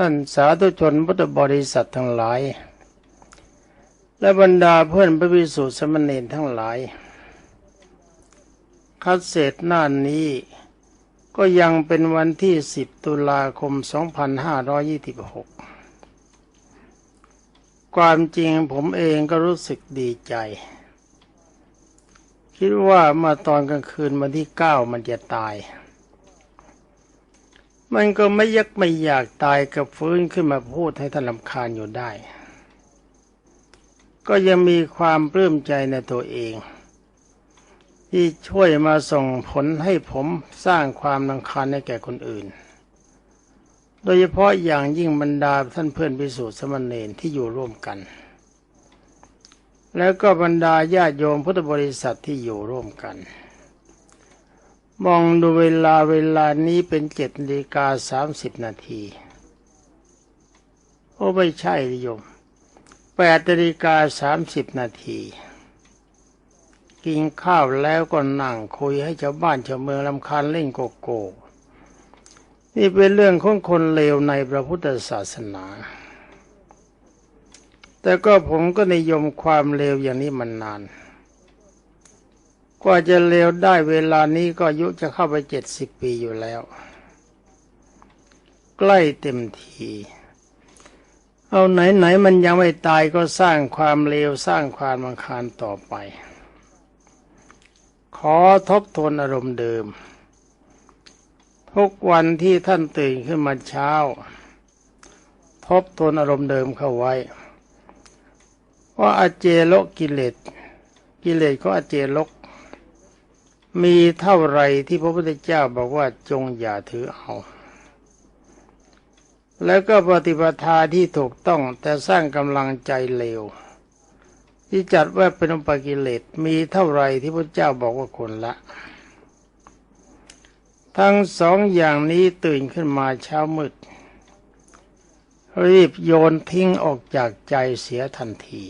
ท่านสาธุชนพุทธบริษัททั้งหลาย และบรรดาเพื่อนพระภิกษุสมณรทั้งหลาย คัดเศษหน้านี้ก็ยังเป็นวันที่ 10 ตุลาคม 2526 ความจริงผมเองก็รู้สึกดีใจ คิดว่ามาตอนกลางคืนวันที่เก้ามันจะตาย มันก็ไม่ยักไม่อยากตายกับฟื้นขึ้นมาพูดให้ท่านลำคาญอยู่ได้ ก็ยังมีความปลื้มใจในตัวเอง ที่ช่วยมาส่งผลให้ผมสร้างความลำคาญให้แก่คนอื่น โดยเฉพาะอย่างยิ่งบรรดาท่านเพื่อนพิสูจน์สมณเณรที่อยู่ร่วมกัน แล้วก็บรรดาญาติโยมพุทธบริษัทที่อยู่ร่วมกัน มองดูเวลาเวลานี้เป็นเจ็ดนาฬิกาสามสิบนาที โอ้ไม่ใช่โยมแปดนาฬิกาสามสิบนาที กินข้าวแล้วก็นั่งคุยให้ชาวบ้านชาวเมืองลำคาญเล่นโกโก้นี่เป็นเรื่องของคนเลวในพระพุทธศาสนา แต่ก็ผมก็นิยมความเลวอย่างนี้มันนาน กว่าจะเลวได้เวลานี้ก็อายุจะเข้าไปเจ็ดสิบปีอยู่แล้ว ใกล้เต็มที เอาไหนไหนมันยังไม่ตายก็สร้างความเลวสร้างความมังคาญต่อไป ขอทบทวนอารมณ์เดิม ทุกวันที่ท่านตื่นขึ้นมาเช้า ทบทวนอารมณ์เดิมเข้าไว้ ว่าอาเจโลกิเลสกิเลสก็อาเจโลก มีเท่าไรที่พระพุทธเจ้าบอกว่าจงอย่าถือเอา แล้วก็ปฏิปทาที่ถูกต้องแต่สร้างกำลังใจเลว ที่จัดว่าเป็นอุปกิเลสมีเท่าไรที่พระเจ้าบอกว่าคนละ ทั้งสองอย่างนี้ตื่นขึ้นมาเช้ามืด รีบโยนทิ้งออกจากใจเสียทันที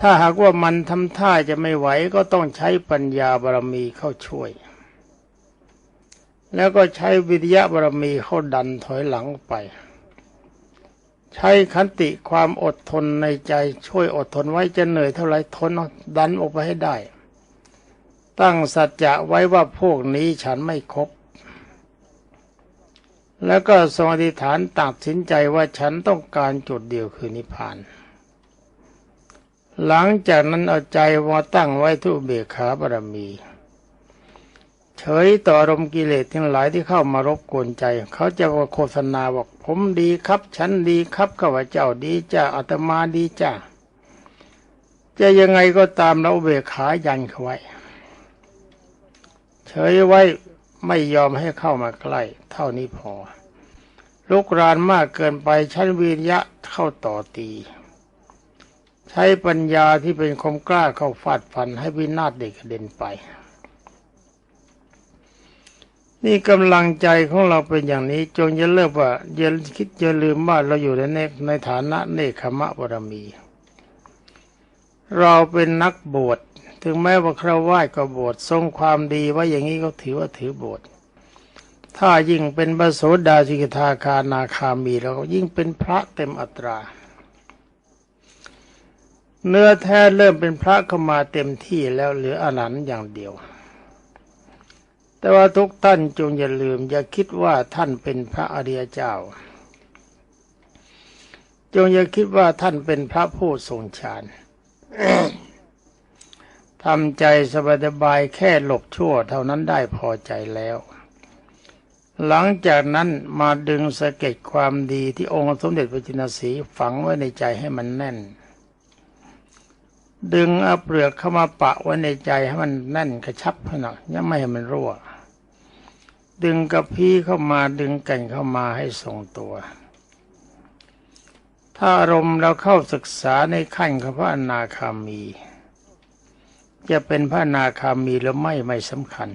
ถ้าหากว่ามันทำท่าจะไม่ไหวก็ต้องใช้ปัญญาบารมีเข้าช่วย แล้วก็ใช้วิทยาบารมีเข้าดันถอยหลังไป ใช้ขันติความอดทนในใจช่วยอดทนไว้จะเหนื่อยเท่าไรทนดันออกไปให้ได้ ตั้งสัจจะไว้ว่าพวกนี้ฉันไม่ครบแล้วก็ทรงอธิษฐานตัดสินใจว่าฉันต้องการจุดเดียวคือนิพพาน หลังจากนั้นเอาใจมาตั้งไว้ทุเบกขาบารมี เฉยต่ออารมณ์กิเลสทั้งหลายที่เข้ามารบกวนใจ เขาจะโฆษณาบอกผมดีครับ ฉันดีครับข้าพเจ้าดีจ้าอาตมาดีจ้าจะยังไงก็ตามเราเบกขายันเขาไว้ เฉยไว้ไม่ยอมให้เข้ามาใกล้ เท่านี้พอลุกรานมากเกินไปใช้วิริยะเข้าต่อตี ใช้ปัญญาที่เป็นคมกล้าเข้าฟาดฟันให้วินาศเด็กกระเด็นไป นี่กำลังใจของเราเป็นอย่างนี้ จงอย่าเลิกว่าอย่าคิดอย่าลืมว่าเราอยู่ในเนในฐานะเนคขมะบารมี เราเป็นนักบวชถึงแม้ว่าคราวไหว้ก็บวชทรงความดีไว้อย่างนี้ก็ถือว่าถือบวชถ้ายิ่งเป็นบโสดาสิกทาคานาคามีเราก็ยิ่งเป็นพระเต็มอัตรา เนื้อแท้เริ่มเป็นพระเข้ามาเต็มที่แล้วเหลืออนันต์อย่างเดียว แต่ว่าทุกท่านจงอย่าลืม อย่าคิดว่าท่านเป็นพระอริยเจ้า จงอย่าคิดว่าท่านเป็นพระผู้ทรงฌานทำใจสบายๆแค่หลบชั่วเท่านั้นได้พอใจแล้ว หลังจากนั้นมาดึงสะเก็ดความดีที่องค์สมเด็จพระจินสีฝังไว้ในใจให้มันแน่น ดึงเอาเปลือกเข้ามาปะไว้ในใจให้มันแน่นกระชับให้หน่อยยังไม่ให้มันรั่ว ดึงกระพี้เข้ามาดึงแก่นเข้ามาให้ทรงตัว ถ้าอารมณ์เราเข้าศึกษาในขั้นของพระอนาคามี จะเป็นพระอนาคามีหรือไม่ไม่สำคัญ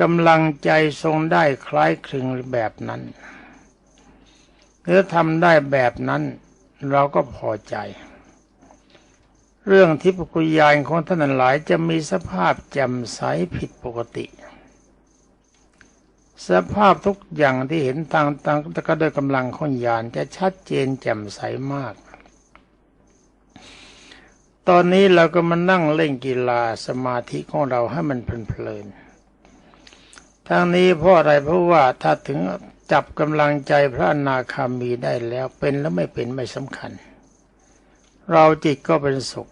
กำลังใจทรงได้คล้ายคลึงแบบนั้นหรือทำได้แบบนั้นเราก็พอใจ เรื่องทิพกุยานของท่านหลายจะมีสภาพแจ่มใสผิดปกติ สภาพทุกอย่างที่เห็นทางทางก็โดยกำลังของญาณจะชัดเจนแจ่มใสมาก ตอนนี้เราก็มานั่งเล่นกีฬาสมาธิของเราให้มันเพลินๆทั้งนี้เพราะอะไรเพราะว่าถ้าถึงจับกำลังใจพระอนาคามีได้แล้วเป็นแล้วไม่เป็นไม่สำคัญ เราจิตก็เป็นสุข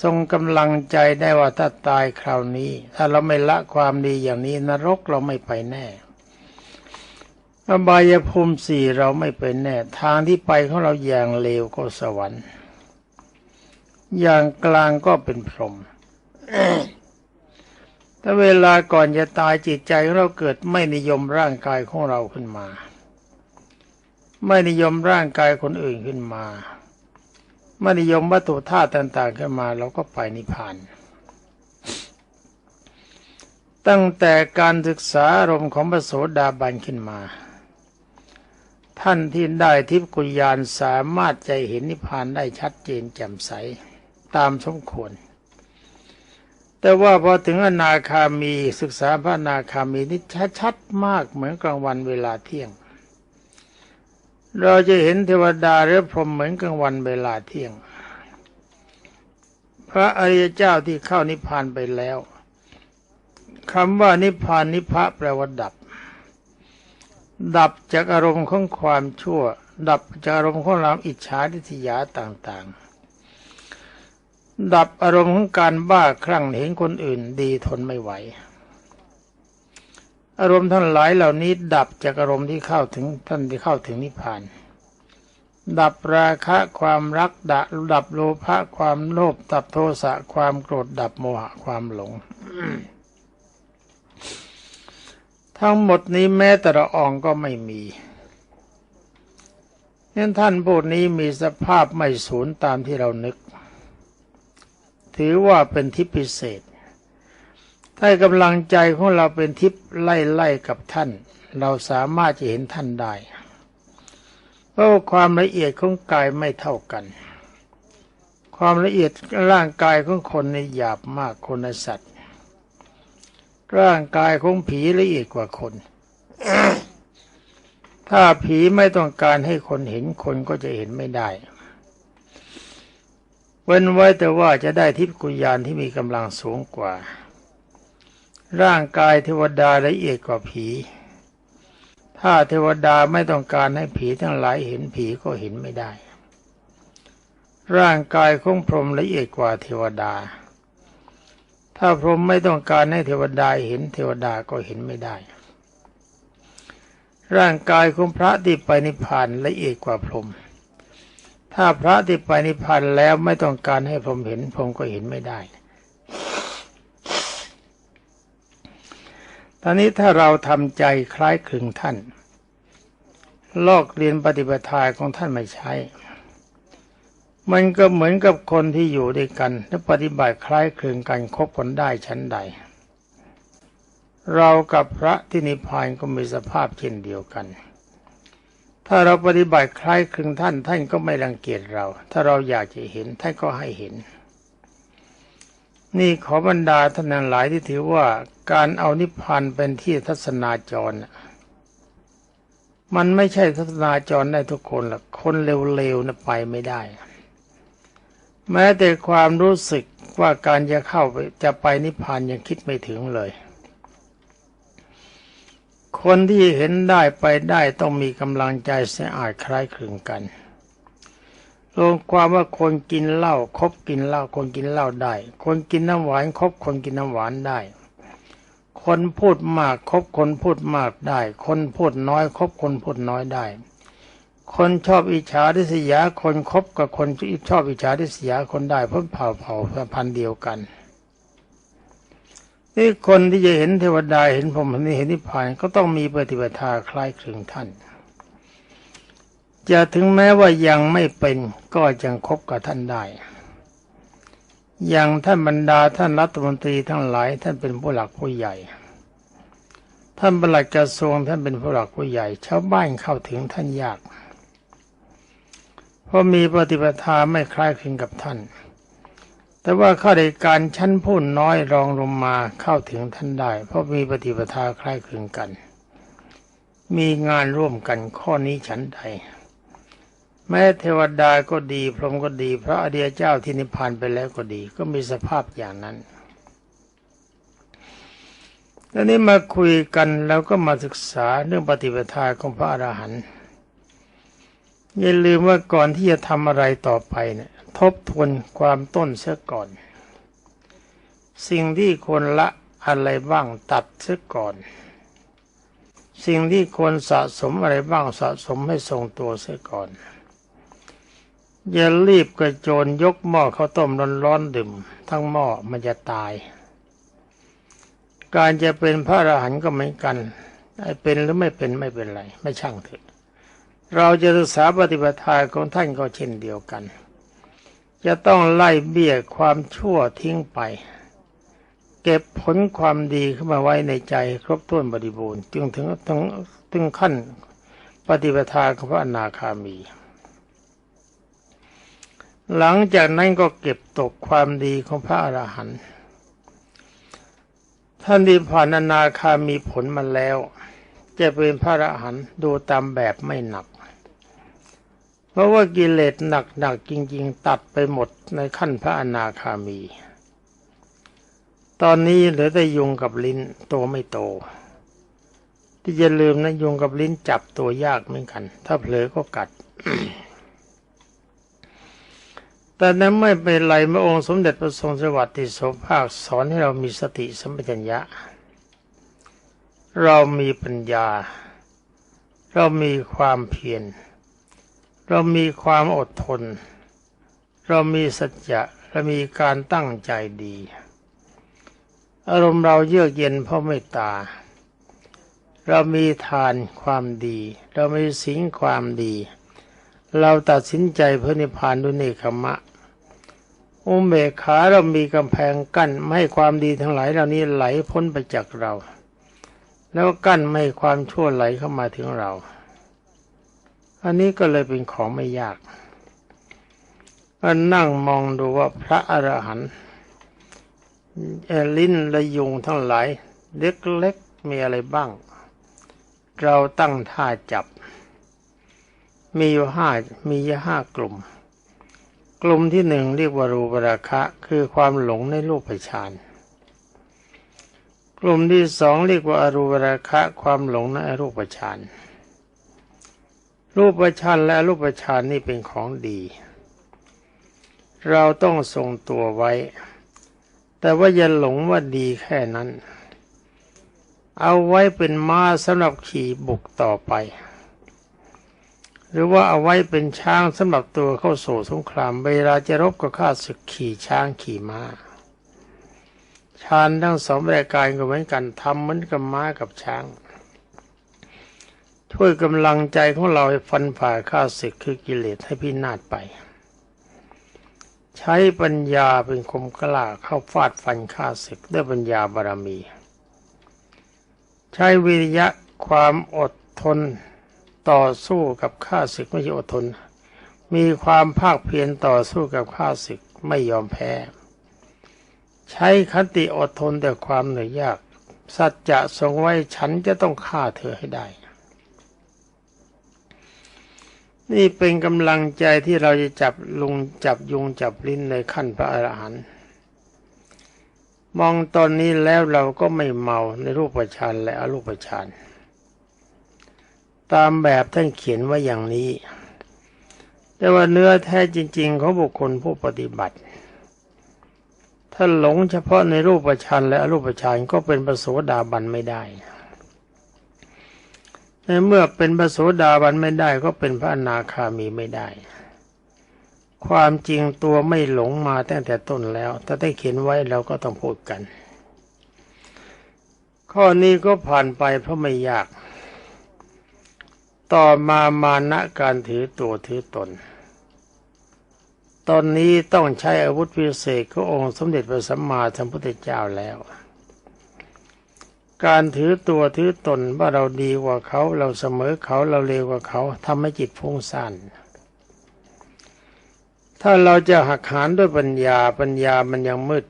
ทรงกำลังใจได้ว่าถ้าตายคราวนี้ ถ้าเราไม่ละความดีอย่างนี้ นรกเราไม่ไปแน่อบายภูมิสี่เราไม่ไปแน่ ทางที่ไปของเราอย่างเลวก็สวรรค์ อย่างกลางก็เป็นพรหมถ้าเวลาก่อนจะตายจิตใจของเราเกิดไม่นิยมร่างกายของเราขึ้นมา ไม่นิยมร่างกายคนอื่นขึ้นมา ม่นิยมวัตถุธาตุต่าง ๆ ขึ้นมาเราก็ไปนิพพาน ตั้งแต่การศึกษาอารมณ์ของพระโสดาบันขึ้นมา ท่านที่ได้ทิพย์กุญญาณสามารถใจเห็นนิพพานได้ชัดเจนแจ่มใสตามสมควร แต่ว่าพอถึงอนาคามีศึกษาพระอนาคามีนี่ชัดๆมากเหมือนกลางวันเวลาเที่ยง เราจะเห็นเทวดาหรือพรหมเหมือนกลางวันเวลาเที่ยง พระอริยเจ้าที่เข้านิพพานไปแล้วคำว่านิพพานนิพพะแปลว่าดับ ดับจากอารมณ์ของความชั่ว ดับจากอารมณ์ของเราอิจฉาทิฏฐิยาต่างๆ ดับอารมณ์ของการบ้าคลั่งเห็นคนอื่นดีทนไม่ไหว อารมณ์ทั้งหลายเหล่านี้ ดับจากอารมณ์ที่เข้าถึงท่านที่เข้าถึงนิพพาน ดับราคะความรักดะดับโลภะความโลภดับโทสะความโกรธดับโมหะความหลง ทั้งหมดนี้แม้แต่ละอองก็ไม่มีนั้นท่านผู้นี้มีสภาพไม่สูญตามที่เรานึก ถือว่าเป็นทิพย์พิเศษ ถ้ากำลังใจของเราเป็นทิพย์ไล่ไล่กับท่าน เราสามารถจะเห็นท่านได้ เพราะความละเอียดของกายไม่เท่ากัน ความละเอียดร่างกายของคนในหยาบมากคนในสัตว์ ร่างกายของผีละเอียดกว่าคน ถ้าผีไม่ต้องการให้คนเห็นคนก็จะเห็นไม่ได้ เว้นไว้แต่ว่าจะได้ทิพย์กุญญานที่มีกำลังสูงกว่า ร่างกายเทวดาละเอียดกว่าผี ถ้าเทวดาไม่ต้องการให้ผีทั้งหลายเห็นผีก็เห็นไม่ได้ ร่างกายของพรหมละเอียดกว่าเทวดา ถ้าพรหมไม่ต้องการให้เทวดาเห็นเทวดาก็เห็นไม่ได้ ร่างกายของพระที่ไปนิพพานละเอียดกว่าพรหมถ้าพระที่ไปนิพพานแล้วไม่ต้องการให้พรหมเห็นพรหมก็เห็นไม่ได้ ตอนนี้ถ้าเราทำใจคล้ายคลึงท่าน ลอกเรียนปฏิปทาของท่านไม่ใช้ มันก็เหมือนกับคนที่อยู่ด้วยกันและปฏิบัติคล้ายคลึงกันคบกันได้ชั้นใด เรากับพระที่นิพพานก็มีสภาพเช่นเดียวกัน ถ้าเราปฏิบัติคล้ายคลึงท่านท่านก็ไม่รังเกียจเรา ถ้าเราอยากจะเห็นท่านก็ให้เห็น นี่ขอบรรดาท่านหลายที่ถือว่าการเอานิพพานเป็นที่ทัศนาจรน่ะมันไม่ใช่ทัศนาจรได้ทุกคนหรอกคนเร็วๆนะไปไม่ได้ แม้แต่ความรู้สึกว่าการจะเข้าไปจะไปนิพพานยังคิดไม่ถึงเลย คนที่เห็นได้ไปได้ต้องมีกำลังใจสะอาดคล้ายคลึงกัน รวมความว่าคนกินเหล้าคบกินเหล้าคนกินเหล้าได้ คนกินน้ำหวานคบคนกินน้ำหวานได้ คนพูดมากคบคนพูดมากได้ คนพูดน้อยคบคนพูดน้อยได้ คนชอบอิจฉาริษยาคนคบกับคนที่ชอบอิจฉาริษยาคนได้เพราะเผ่าเผ่าพันธุ์เดียวกันนี่คนที่จะเห็นเทวดาเห็นผมเห็นนิพพานก็ต้องมีปฏิปทาคล้ายคลึงท่าน จะถึงแม้ว่ายังไม่เป็นก็ยังคบกับท่านได้ อย่างท่านบรรดาท่านรัฐมนตรีทั้งหลายท่านเป็นผู้หลักผู้ใหญ่ ท่านประหลัดกระทรวงท่านเป็นผู้หลักผู้ใหญ่ ชาวบ้านเข้าถึงท่านยาก เพราะมีปฏิปทาไม่คล้ายคลึงกับท่าน แต่ว่าข้าราชการชั้นผู้น้อยรองลงมาเข้าถึงท่านได้ เพราะมีปฏิปทาคล้ายคลึงกัน มีงานร่วมกันข้อนี้ฉันใด แม้เทวดาก็ดี พรหมก็ดีพระอริยเจ้าที่นิพพานไปแล้วก็ดี ก็มีสภาพอย่างนั้นตอนนี้มาคุยกันแล้วก็มาศึกษาเรื่องปฏิปทาของพระอรหันต์อย่าลืมว่าก่อนที่จะทำอะไรต่อไปเนี่ยทบทวนความต้นเสียก่อน สิ่งที่ควรละอะไรบ้างตัดเสียก่อน สิ่งที่ควรสะสมอะไรบ้างสะสมให้ทรงตัวเสียก่อน อย่ารีบกระโจนยกหม้อข้าวต้มร้อนๆดื่ม ทั้งหม้อมันจะตาย การจะเป็นพระอรหันต์ก็เหมือนกันไอ้เป็นหรือไม่เป็นไม่เป็นไร ไม่ช่างเถอะ เราจะศึกษาปฏิปทาของท่านก็เช่นเดียวกัน จะต้องไล่เบี้ยความชั่วทิ้งไป เก็บผลความดีขึ้นมาไว้ในใจครบถ้วนบริบูรณ์ จึงถึงถึงถึงขั้นปฏิปทาของพระอนาคามี หลังจากนั้นก็เก็บตกความดีของพระอรหันต์ท่านที่ผ่านอนาคามีผลมาแล้ว จะเป็นพระอรหันต์ดูตามแบบไม่หนัก เพราะว่ากิเลสหนักๆจริง ๆ ตัดไปหมดในขั้นพระอนาคามี ตอนนี้เหลือแต่ยุงกับลิ้นโตไม่โต ที่จะลืมนะยุงกับลิ้นจับตัวยากเหมือนกัน ถ้าเผลอก็กัด แต่นั้นไม่เป็นไรเมื่อองค์สมเด็จพระทรงสวัสดิโสภาคสอนให้เรามีสติสัมปชัญญะ เรามีปัญญา เรามีความเพียร เรามีความอดทน เรามีสัจจะเรามีการตั้งใจดี อารมณ์เราเยือกเย็นเพราะเมตตา เรามีทานความดี เรามีศีลความดี เราตัดสินใจเพื่อนิพพานด้วยเนคขมะ อุเบกขาเรามีกำแพงกั้นไม่ให้ความดีทั้งหลายเหล่านี้ไหลพ้นไปจากเรา แล้วกั้นไม่ให้ความชั่วไหลเข้ามาถึงเรา อันนี้ก็เลยเป็นของไม่ยากก็นั่งมองดูว่าพระอรหันต์เอลิ้นและยุงทั้งหลาย เล็กๆมีอะไรบ้าง เราตั้งท่าจับ มีอยู่ห้ามียู่ห้ากลุ่ม กลุ่มที่หนึ่งเรียกว่ารูปราคะ คือความหลงในรูปฌานกลุ่มที่สองเรียกว่าอรูปราคะ ความหลงในอรูปฌานรูปฌานและอรูปฌานนี่เป็นของดี เราต้องทรงตัวไว้ แต่ว่าอย่าหลงว่าดีแค่นั้น เอาไว้เป็นม้าสำหรับขี่บุกต่อไป รือว่าเอาไว้เป็นช้างสำหรับตัวเข้าสู่สงครามเวลาจะรบกับข้าศึกขี่ช้างขี่ม้าชานทั้งสองรายการก็เหมือนกันทำเหมือนกับม้ากับช้างช่วยกำลังใจของเราให้ฟันฝ่าข้าศึกคือกิเลสให้พินาศไป ใช้ปัญญาเป็นคมกล้าเข้าฟาดฟันข้าศึกด้วยปัญญาบารมี ใช้วิริยะความอดทน ต่อสู้กับข้าศึกไม่ใช่อดทน มีความภาคเพียรต่อสู้กับข้าศึกไม่ยอมแพ้ ใช้คันติอดทนแต่ความเหนื่อยยาก สัจจะทรงไว้ฉันจะต้องฆ่าเธอให้ได้ นี่เป็นกำลังใจที่เราจะจับลุงจับยุงจับลิ้นในขั้นพระอรหันต์มองตอนนี้แล้วเราก็ไม่เมาในรูปฌานและอรูปฌาน ตามแบบท่านเขียนไว้อย่างนี้ แต่ว่าเนื้อแท้จริง ๆ ของบุคคลผู้ปฏิบัติถ้าหลงเฉพาะในรูปฌานและอรูปฌานก็เป็นปโสดาบันไม่ได้ในเมื่อเป็นปโสดาบันไม่ได้ก็เป็นพระอนาคามีไม่ได้ ความจริงตัวไม่หลงมาตั้งแต่ต้นแล้ว ถ้าได้เขียนไว้เราก็ต้องพูดกัน ข้อนี้ก็ผ่านไปเพราะไม่ยาก ต่อมามานะการถือตัวถือตน ตอนนี้ต้องใช้อาวุธพิเศษขององค์สมเด็จพระสัมมาสัมพุทธเจ้าแล้ว การถือตัวถือตนว่าเราดีกว่าเขาเราเสมอเขาเราเลวกว่าเขาทำให้จิตฟุ้งซ่านถ้าเราจะหักหานด้วยปัญญาปัญญามันยังมืด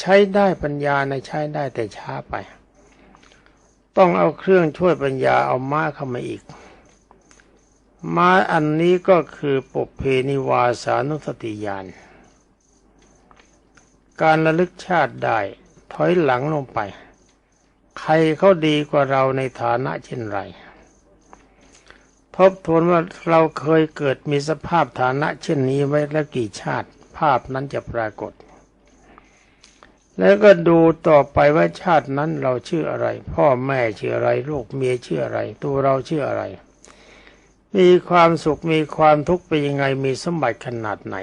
ใช้ได้ปัญญาในใช้ได้แต่ช้าไป ต้องเอาเครื่องช่วยปัญญาเอาม้าเข้ามาอีก ม้าอันนี้ก็คือปบเพนิวาสานุสติญาณการระลึกชาติได้ถอยหลังลงไป ใครเขาดีกว่าเราในฐานะเช่นไร ทบทวนว่าเราเคยเกิดมีสภาพฐานะเช่นนี้ไว้แล้วกี่ชาติ ภาพนั้นจะปรากฏ แล้วก็ดูต่อไปว่าชาตินั้นเราชื่ออะไร พ่อแม่ชื่ออะไร ลูกเมียชื่ออะไร ตัวเราชื่ออะไร มีความสุขมีความทุกข์เป็นยังไงมีสมบัติขนาดไหน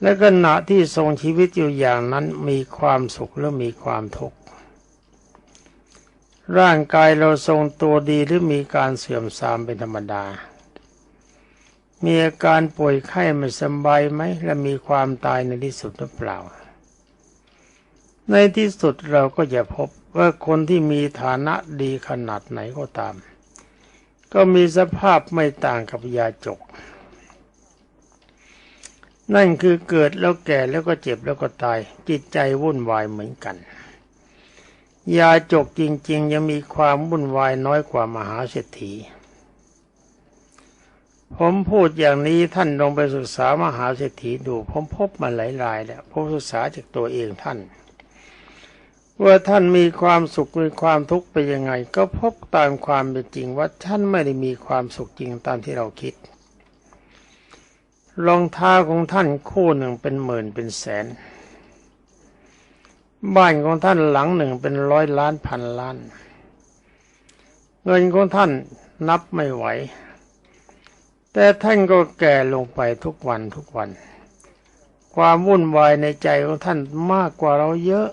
และขณะที่ทรงชีวิตอยู่อย่างนั้นมีความสุขและมีความทุกข์ร่างกายเราทรงตัวดีหรือมีการเสื่อมทรามเป็นธรรมดา มีอาการป่วยไข้ไม่สบายไหมและมีความตายในที่สุดหรือเปล่า ในที่สุดเราก็จะพบว่าคนที่มีฐานะดีขนาดไหนก็ตาม ก็มีสภาพไม่ต่างกับยาจก นั่นคือเกิดแล้วแก่แล้วก็เจ็บแล้วก็ตาย จิตใจวุ่นวายเหมือนกัน ยาจกจริง ๆ ยังมีความวุ่นวายน้อยกว่ามหาเศรษฐีผมพูดอย่างนี้ท่านลองไปศึกษามหาเศรษฐีดู ผมพบมาหลายรายแล้วผมศึกษาจากตัวเองท่าน ว่าท่านมีความสุขมีความทุกข์ไปยังไง ก็พบตามความเป็นจริงว่าท่านไม่ได้มีความสุขจริงตามที่เราคิดรองเท้าของท่านคู่หนึ่งเป็นหมื่นเป็นแสน บ้านของท่านหลังหนึ่งเป็นร้อยล้านพันล้าน เงินของท่านนับไม่ไหว แต่ท่านก็แก่ลงไปทุกวันทุกวัน ความวุ่นวายในใจของท่านมากกว่าเราเยอะ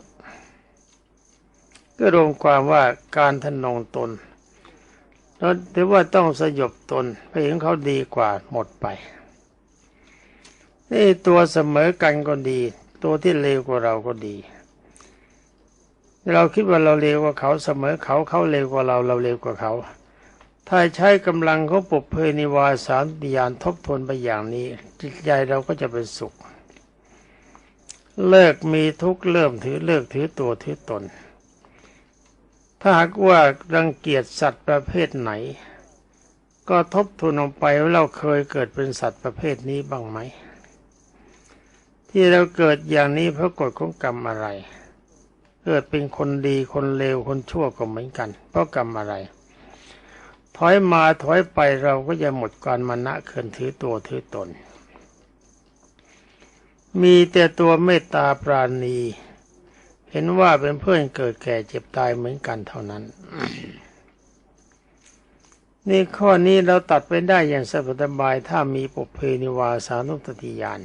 ก็รวมความว่าการทนงตนแล้วถือว่าต้องสยบตนไปเห็นเขาดีกว่าหมดไปนี่ตัวเสมอกันก็ดี ตัวที่เลวกว่าเราก็ดี เราคิดว่าเราเร็วกว่าเขาเสมอเขาเขาเร็วกว่าเราเราเร็วกว่าเขา ถ้าใช้กำลังเขาปบเพนิวาสารติยานทบทวนไปอย่างนี้ จิตใจเราก็จะเป็นสุข เลิกมีทุกข์เริ่มถือเลิกถือตัวถือตน ถ้าหากว่ารังเกียจสัตว์ประเภทไหน ก็ทบทวนลงไปว่าเราเคยเกิดเป็นสัตว์ประเภทนี้บ้างไหม ที่เราเกิดอย่างนี้เพราะกฎของกรรมอะไร เกิดเป็นคนดีคนเลวคนชั่วก็เหมือนกัน เพราะกรรมอะไร ถอยมาถอยไปเราก็จะหมดการมานะเขินถือตัวถือตน มีแต่ตัวเมตตาปราณี เห็นว่าเป็นเพื่อนเกิดแก่เจ็บตายเหมือนกันเท่านั้น นี่ข้อนี้เราตัดไปได้อย่างสบายถ้ามีปุเพนิวาสานุตติยาน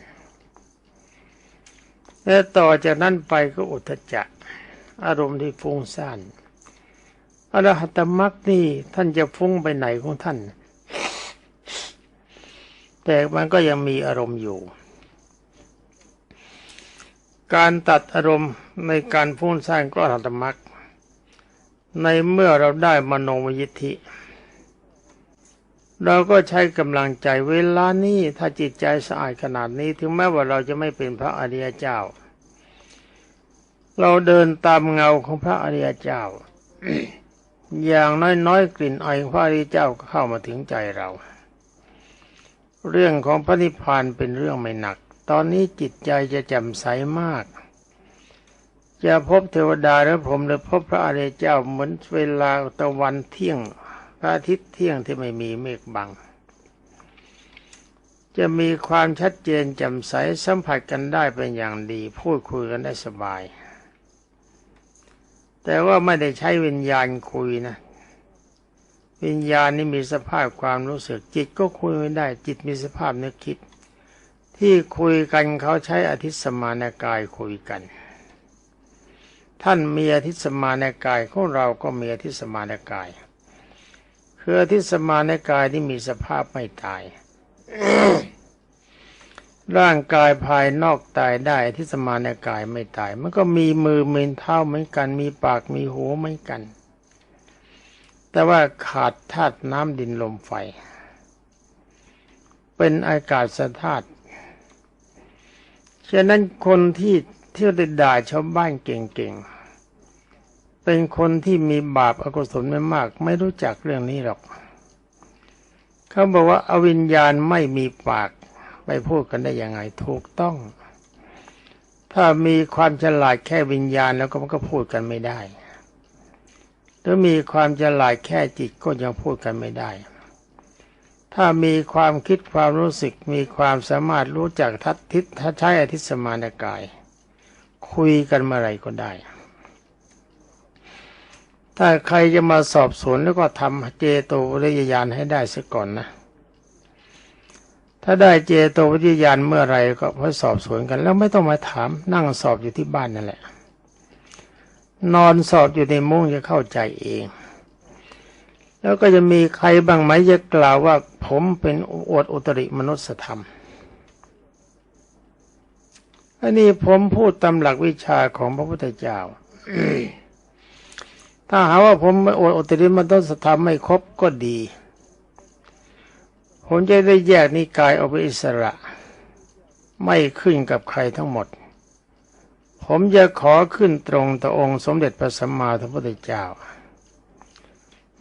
และต่อจากนั้นไปก็อุทจจะอารมณ์ที่ฟุ้งซ่านอรหัตมรรคนี่ท่านจะฟุ้งไปไหนของท่าน แต่มันก็ยังมีอารมณ์อยู่ การตัดอารมณ์ในการฟุ้งซ่านก็อรหัตมรรคในเมื่อเราได้มโนมยิทธิ เราก็ใช้กำลังใจเวลานี้ถ้าจิตใจสะอาดขนาดนี้ถึงแม้ว่าเราจะไม่เป็นพระอริยเจ้า เราเดินตามเงาของพระอริยเจ้า อย่างน้อยๆกลิ่นไอของพระอริยเจ้าก็เข้ามาถึงใจเรา เรื่องของพระนิพพานเป็นเรื่องไม่หนัก ตอนนี้จิตใจจะแจ่มใสมาก จะพบเทวดาหรือผมหรือพบพระอริยเจ้าเหมือนเวลาตะวันเที่ยงพระอาทิตย์เที่ยงที่ไม่มีเมฆบัง จะมีความชัดเจนแจ่มใสสัมผัสกันได้เป็นอย่างดี พูดคุยกันได้สบาย แต่ว่าไม่ได้ใช้วิญญาณคุยนะ วิญญาณนี่มีสภาพความรู้สึกจิตก็คุยไม่ได้ จิตมีสภาพนึกคิด ที่คุยกันเขาใช้อธิสมานกายคุยกัน ท่านมีอธิสมานกายของเราก็มีอธิสมานกาย คืออธิสมานกายที่มีสภาพไม่ตายร่างกายภายนอกตายได้ที่สมาในกายไม่ตาย มันก็มีมือมีเท้าเหมือนกัน มีปากมีหูเหมือนกัน แต่ว่าขาดธาตุน้ำดินลมไฟ เป็นอากาศธาตุ ฉะนั้นคนที่เที่ยวได้ด่าชาวบ้านเก่งๆ เป็นคนที่มีบาปอกุศลไม่มาก ไม่รู้จักเรื่องนี้หรอก เขาบอกว่าอวิญญาณไม่มีปากไปพูดกันได้ยังไงถูกต้อง ถ้ามีความฉลาดแค่วิญญาณแล้วก็มันก็พูดกันไม่ได้ถ้ามีความฉลาดแค่จิตก็ยังพูดกันไม่ได้ ถ้ามีความคิดความรู้สึกมีความสามารถรู้จักทัศทิศทัศใช้อธิสมานกาย คุยกันเมื่อไรก็ได้ ถ้าใครจะมาสอบสวนแล้วก็ทำเจโตวิญญาณให้ได้ซะก่อนนะ ถ้าได้เจโตวิญญาณเมื่อไรก็พอสอบสวนกันแล้วไม่ต้องมาถามนั่งสอบอยู่ที่บ้านนั่นแหละ นอนสอบอยู่ในมุ้งจะเข้าใจเอง แล้วก็จะมีใครบ้างไหมจะกล่าวว่าผมเป็นอวดอุตริมนุสธรรม อันนี้ผมพูดตามหลักวิชาของพระพุทธเจ้า ถ้าหาว่าผมไม่อวดอุตริมนุสธรรมไม่ครบก็ดี ผมจะได้แยกนิกายออกเป็นอิสระ ไม่ขึ้นกับใครทั้งหมด ผมจะขอขึ้นตรงต่อองค์สมเด็จพระสัมมาสัมพุทธเจ้า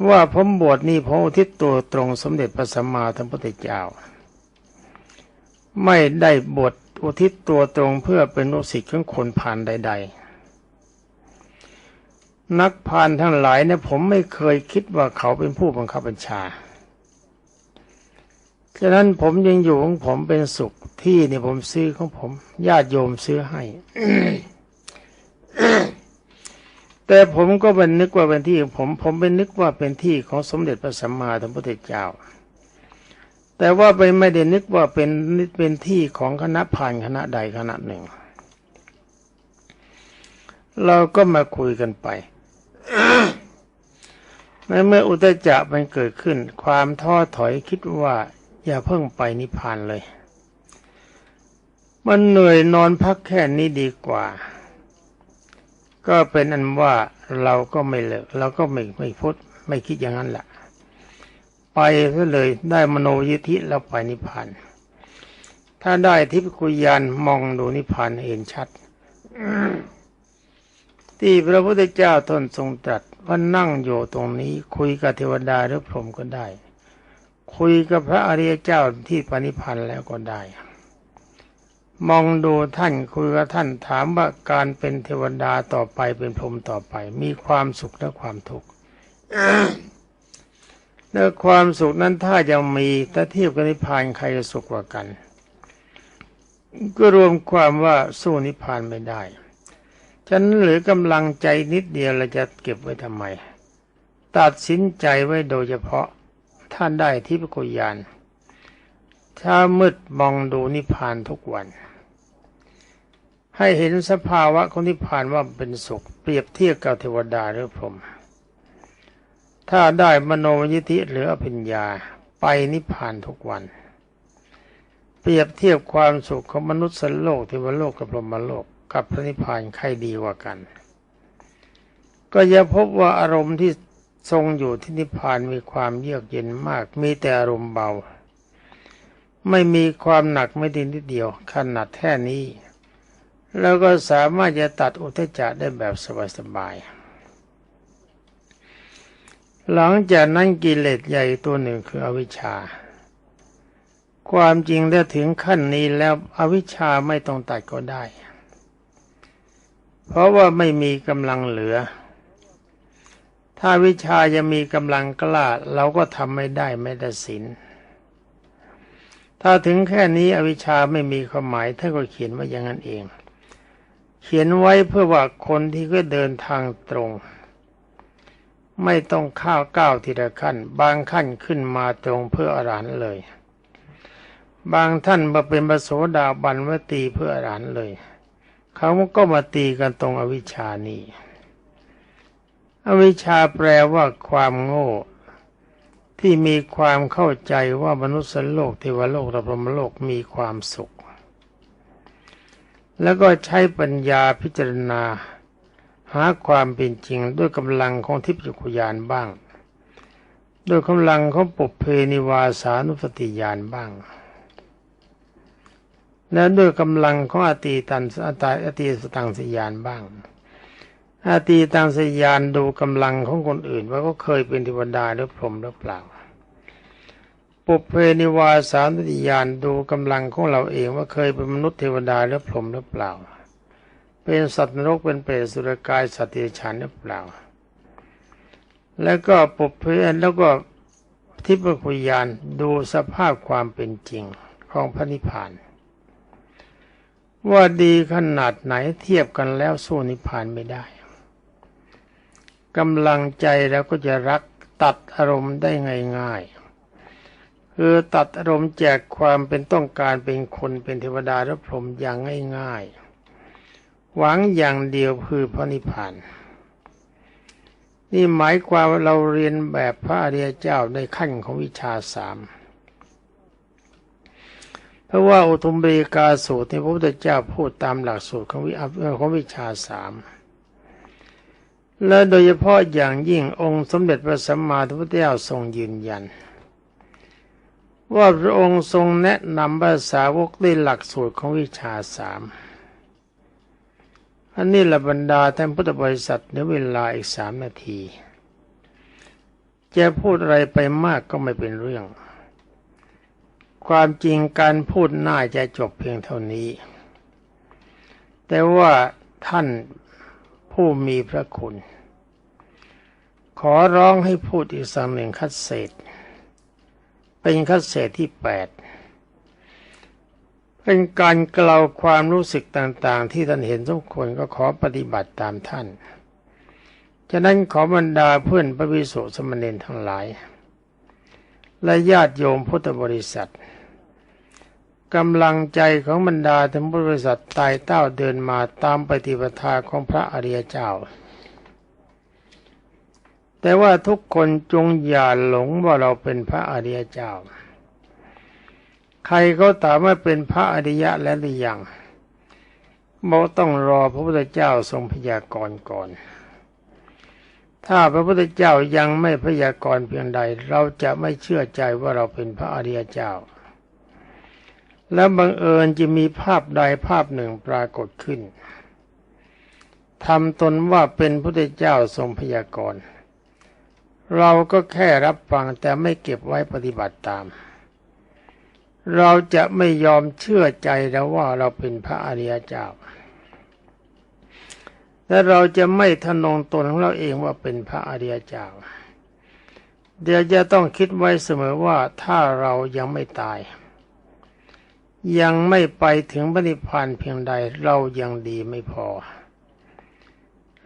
ว่าผมบวชนี้ผมอุทิศตัวตรงสมเด็จพระสัมมาสัมพุทธเจ้า ไม่ได้บวชอุทิศตัวตรงเพื่อเป็นลูกศิษย์ของคนผ่านใด ๆ นักพานทั้งหลายเนี่ยผมไม่เคยคิดว่าเขาเป็นผู้บังคับบัญชา ฉะนั้นผมยังอยู่ของผมเป็นสุขที่เนี่ยผมซื้อของผมญาติโยมซื้อให้ แต่ผมก็เป็นนึกว่าเป็นที่ผมผมเป็นนึกว่าเป็นที่ของสมเด็จพระสัมมาสัมพุทธเจ้า แต่ว่าไปไม่ได้นึกว่าเป็นเป็นที่ของคณะผ่านคณะใดคณะหนึ่ง เราก็มาคุยกันไปในเมื่ออุตจักมันเกิดขึ้น ความท้อถอยคิดว่า อย่าเพิ่งไปนิพพานเลย มันเหนื่อยนอนพักแค่นี้ดีกว่า ก็เป็นอันว่าเราก็ไม่เลิกเราก็ไม่ไม่พุทธไม่คิดอย่างนั้นแหละไปก็เลยได้มโนยิธิแล้วไปนิพพาน ถ้าได้ทิพคุยานมองดูนิพพานเห็นชัด ที่พระพุทธเจ้าทนทรงตรัสว่านั่งอยู่ตรงนี้ คุยกับเทวดาหรือพรหมก็ได้ คุยกับพระอริยเจ้าที่ปณิพันธ์แล้วก็ได้ มองดูท่านคุยกับท่านถามว่าการเป็นเทวดาต่อไปเป็นพรหมต่อไป มีความสุขและความทุกข์และความสุขนั้นถ้าจะมีถ้าเทียบกับนิพพานใครจะสุขกว่ากัน ก็รวมความว่าสู้นิพพานไม่ได้ฉันเหลือกำลังใจนิดเดียวเราจะเก็บไว้ทำไม ตัดสินใจไว้โดยเฉพาะท่านได้ที่พระกุยานถ้ามืดมองดูนิพพานทุกวัน ให้เห็นสภาวะของนิพพานว่าเป็นสุข เปรียบเทียบกับเทวดาหรือพรหมถ้าได้มโนยิธิหรืออภิญญาไปนิพพานทุกวัน เปรียบเทียบความสุขของมนุษย์สันโลกเทวโลกกับพรหมโลกกับพระนิพพานใครดีกว่ากัน ก็จะพบว่าอารมณ์ที่ทรงอยู่ที่นิพพานมีความเยือกเย็นมาก มีแต่อารมณ์เบา ไม่มีความหนักไม่ดีนิดเดียวขนาดแค่นี้ แล้วก็สามารถจะตัดอุทจจะได้แบบสบายๆ หลังจากนั้นกิเลสใหญ่ตัวหนึ่งคืออวิชชา ความจริงถ้าถึงขั้นนี้แล้วอวิชชาไม่ต้องตัดก็ได้ เพราะว่าไม่มีกำลังเหลือ ถ้าวิชาจะมีกำลังกล้าเราก็ทำไม่ได้ไม่ได้สินถ้าถึงแค่นี้อวิชชาไม่มีความหมายท่านก็เขียนว่าอย่างนั้นเอง ขียนไว้เพื่อว่าคนที่ก็เดินทางตรง ไม่ต้องข้าวก้าวทีละขั้น บางขั้นขึ้นมาตรงเพื่ออรหันเลย บางท่านมาเป็นปโสดาบันว่าตีเพื่ออรหันเลย เขาก็มาตีกันตรงอวิชานี้ อวิชชาแปลว่าความโง่ ที่มีความเข้าใจว่ามนุษย์โลกเทวโลกและพรหมโลกมีความสุข แล้วก็ใช้ปัญญาพิจารณา หาความเป็นจริงด้วยกำลังของทิพยคุยานบ้าง ด้วยกำลังของปุเพนิวาสานุสติญาณบ้าง และด้วยกำลังของอตีตันอตาอตีสตังสยานบ้างอาตีตังสยานดูกำลังของคนอื่นว่าเขาเคยเป็นเทวดาหรือพรหมหรือเปล่า ปุเพนิวาสานติยานดูกำลังของเราเองว่าเคยเป็นมนุษย์เทวดาหรือพรหมหรือเปล่า เป็นสัตว์นรกเป็นเปรตสุรกายสัตว์เดรัจฉานหรือเปล่า แล้วก็ปุเพนแล้วก็ทิพคุยานดูสภาพความเป็นจริงของพระนิพพาน ว่าดีขนาดไหนเทียบกันแล้วสู้นิพพานไม่ได้กำลังใจแล้วก็จะรักตัดอารมณ์ได้ง่ายๆ คือตัดอารมณ์แจกความเป็นต้องการเป็นคนเป็นเทวดาและพรหมอย่างง่ายๆ หวังอย่างเดียวคือพระนิพพานนี่หมายความว่าเราเรียนแบบพระอริยเจ้าในขั้นของวิชาสามเพราะว่าอุทุมเบกาสูตรที่พระพุทธเจ้าพูดตามหลักสูตรของวิของวิชาสามและโดยเฉพาะอย่างยิ่งองค์สมเด็จพระสัมมาสัมพุทธเจ้าทรงยืนยัน ว่าพระองค์ทรงแนะนำภาษาวกด้วยหลักสูตรของวิชาสามอันนี้ละบรรดาท่านพุทธบริษัทในเวลาอีกสามนาที จะพูดอะไรไปมากก็ไม่เป็นเรื่อง ความจริงการพูดน่าจะจบเพียงเท่านี้ แต่ว่าท่านผู้มีพระคุณ ขอร้องให้พูดอีกสักหนึ่งคัดเศษ เป็นคัดเศษที่แปดเป็นการกล่าวความรู้สึกต่างๆ ที่ท่านเห็นสมควรก็ขอปฏิบัติตามท่าน ฉะนั้นขอบรรดาเพื่อนพระวิสุสมณีทั้งหลาย และญาติโยมพุทธบริษัทกำลังใจของบรรดาธรรมบริษัทตายเต้าเดินมาตามปฏิปทาของพระอริยเจ้า แต่ว่าทุกคนจงอย่าหลงว่าเราเป็นพระอริยเจ้า ใครเขาถามว่าเป็นพระอริยะแล้วหรือยังบอกต้องรอพระพุทธเจ้าทรงพยากรณ์ก่อน ถ้าพระพุทธเจ้ายังไม่พยากรณ์เพียงใด เราจะไม่เชื่อใจว่าเราเป็นพระอริยเจ้า แล้วบังเอิญจะมีภาพใดภาพหนึ่งปรากฏขึ้นทำตนว่าเป็นพระพุทธเจ้าทรงพยากรณ์ เราก็แค่รับฟังแต่ไม่เก็บไว้ปฏิบัติตาม เราจะไม่ยอมเชื่อใจแล้วว่าเราเป็นพระอริยเจ้า และเราจะไม่ทนงตนของเราเองว่าเป็นพระอริยเจ้า เดี๋ยวจะต้องคิดไว้เสมอว่าถ้าเรายังไม่ตาย ยังไม่ไปถึงพระนิพพานเพียงใดเรายังดีไม่พอ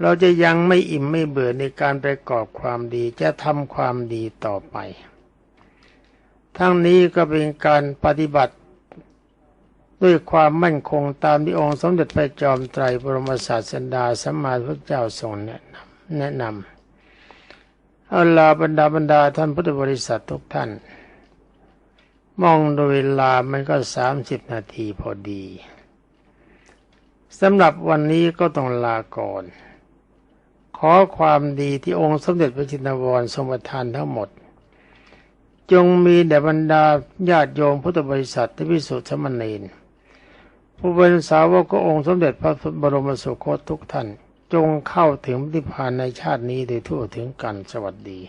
เราจะยังไม่อิ่มไม่เบื่อในการประกอบความดีจะทำความดีต่อไป ทั้งนี้ก็เป็นการปฏิบัติด้วยความมั่นคงตามที่องค์สมเด็จพระจอมไตรบรมศาสดาสัมมาพุทธเจ้าทรงแนะนำแนะนำเอาลาบรรดาบรรดาท่านพุทธบริษัททุกท่าน มองโดยเวลามันก็สามสิบนาทีพอดีสำหรับวันนี้ก็ต้องลาก่อน อความดีที่องค์สมเด็จพระจินวรทรงประทานทั้งหมด จงมีแด่บรรดาญาติโยมพุทธบริษัทที่พิสุทธิสมณีนผู้เป็นสาวกขององค์สมเด็จพระบรมสุคตทุกท่าน จงเข้าถึงนิพพานในชาตินี้โดยทั่วถึงกันสวัสดี